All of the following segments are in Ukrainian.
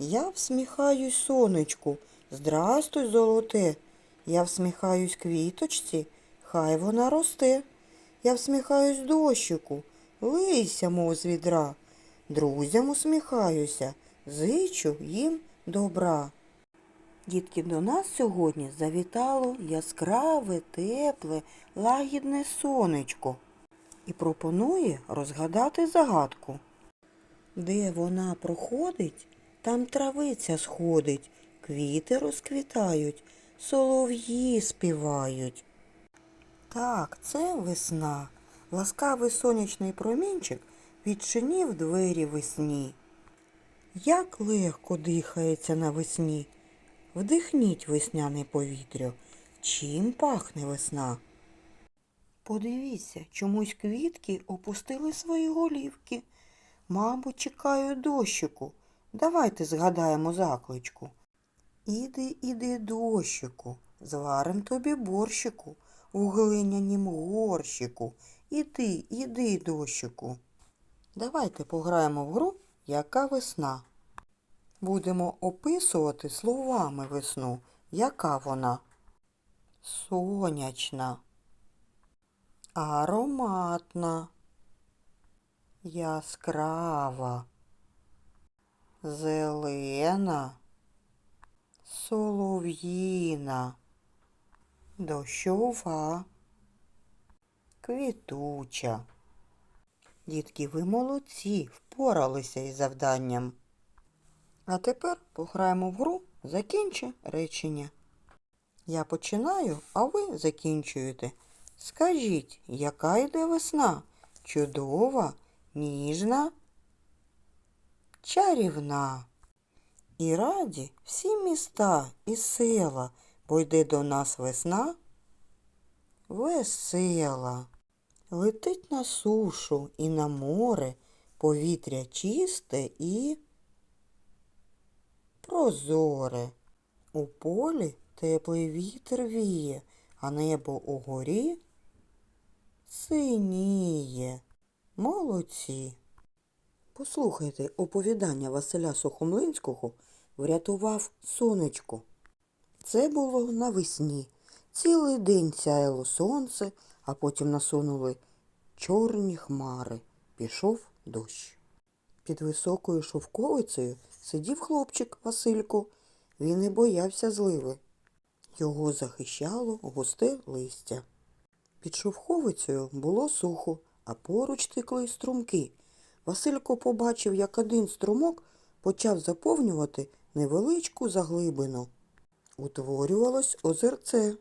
Я всміхаюсь сонечку, здрастуй, золоте. Я всміхаюсь квіточці, хай вона росте. Я всміхаюсь дощику, лийся, мов з відра. Друзям усміхаюся, зичу їм добра. Дітки, до нас сьогодні завітало яскраве, тепле, лагідне сонечко і пропонує розгадати загадку. Де вона проходить, там травиця сходить, квіти розквітають, солов'ї співають. Так, це весна. Ласкавий сонячний промінчик відчинив двері весні. Як легко дихається навесні. Вдихніть весняне повітря. Чим пахне весна? Подивіться, чомусь квітки опустили свої голівки. Мабуть, чекають дощику. Давайте згадаємо закличку. Іди, іди, дощику, зварим тобі борщику, у глинянім горщику. Іди, іди, дощику. Давайте пограємо в гру Яка весна. Будемо описувати словами весну. Яка вона? Сонячна, ароматна, яскрава, зелена, солов'їна, дощова, квітуча. Дітки, ви молодці, впоралися із завданням. А тепер пограємо в гру Закінчи речення. Я починаю, а ви закінчуєте. Скажіть, яка йде весна? Чудова, ніжна, чарівна. І раді всі міста і села, бо йде до нас весна весела. Летить на сушу і на море, повітря чисте і прозоре. У полі теплий вітер віє, а небо угорі синіє. Молодці. Послухайте, оповідання Василя Сухомлинського врятував сонечко. Це було навесні. Цілий день сяяло сонце, а потім насунули чорні хмари. Пішов дощ. Під високою шовковицею сидів хлопчик Василько. Він не боявся зливи. Його захищало густе листя. Під шовковицею було сухо, а поруч текли струмки. Василько побачив, як один струмок почав заповнювати невеличку заглибину. Утворювалось озерце.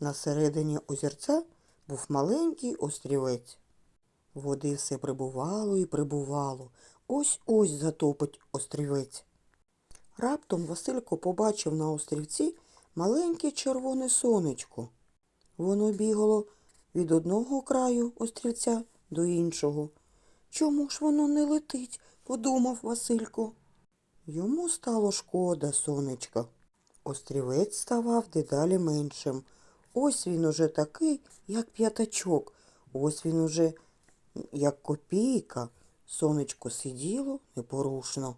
На середині озерця був маленький острівець. Води все прибувало і прибувало. Ось ось затопить острівець. Раптом Василько побачив на острівці маленьке червоне сонечко. Воно бігало від одного краю острівця до іншого. Чому ж воно не летить? подумав Василько. Йому стало шкода сонечка. Острівець ставав дедалі меншим. Ось він уже такий, як п'ятачок. Ось він уже як копійка. Сонечко сиділо непорушно.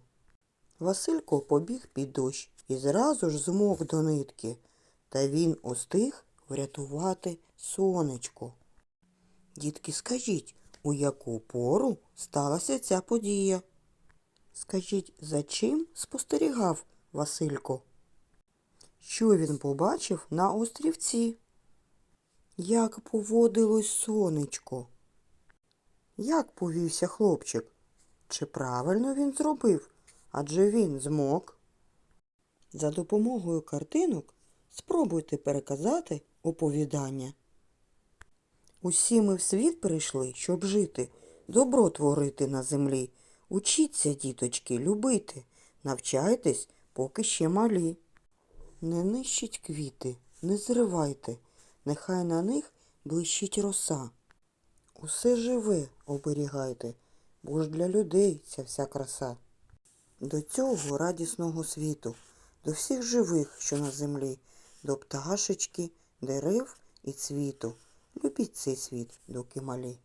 Василько побіг під дощ і зразу ж змок до нитки. Та він устиг врятувати сонечко. Дітки, скажіть, у яку пору сталася ця подія? Скажіть, за чим спостерігав Василько? Що він побачив на острівці? Як поводилось сонечко? Як повівся хлопчик? Чи правильно він зробив? Адже він змок. За допомогою картинок спробуйте переказати оповідання. Усі ми в світ прийшли, щоб жити, добро творити на землі. Учіться, діточки, любити, навчайтесь, поки ще малі. Не нищіть квіти, не зривайте, нехай на них блищить роса. Усе живе оберігайте, бо ж для людей ця вся краса. До цього радісного світу, до всіх живих, що на землі, до пташечки, дерев і цвіту. Любіть цей світ, доки малі.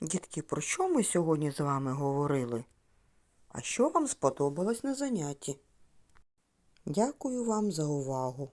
Дітки, про що ми сьогодні з вами говорили? А що вам сподобалось на занятті? Дякую вам за увагу.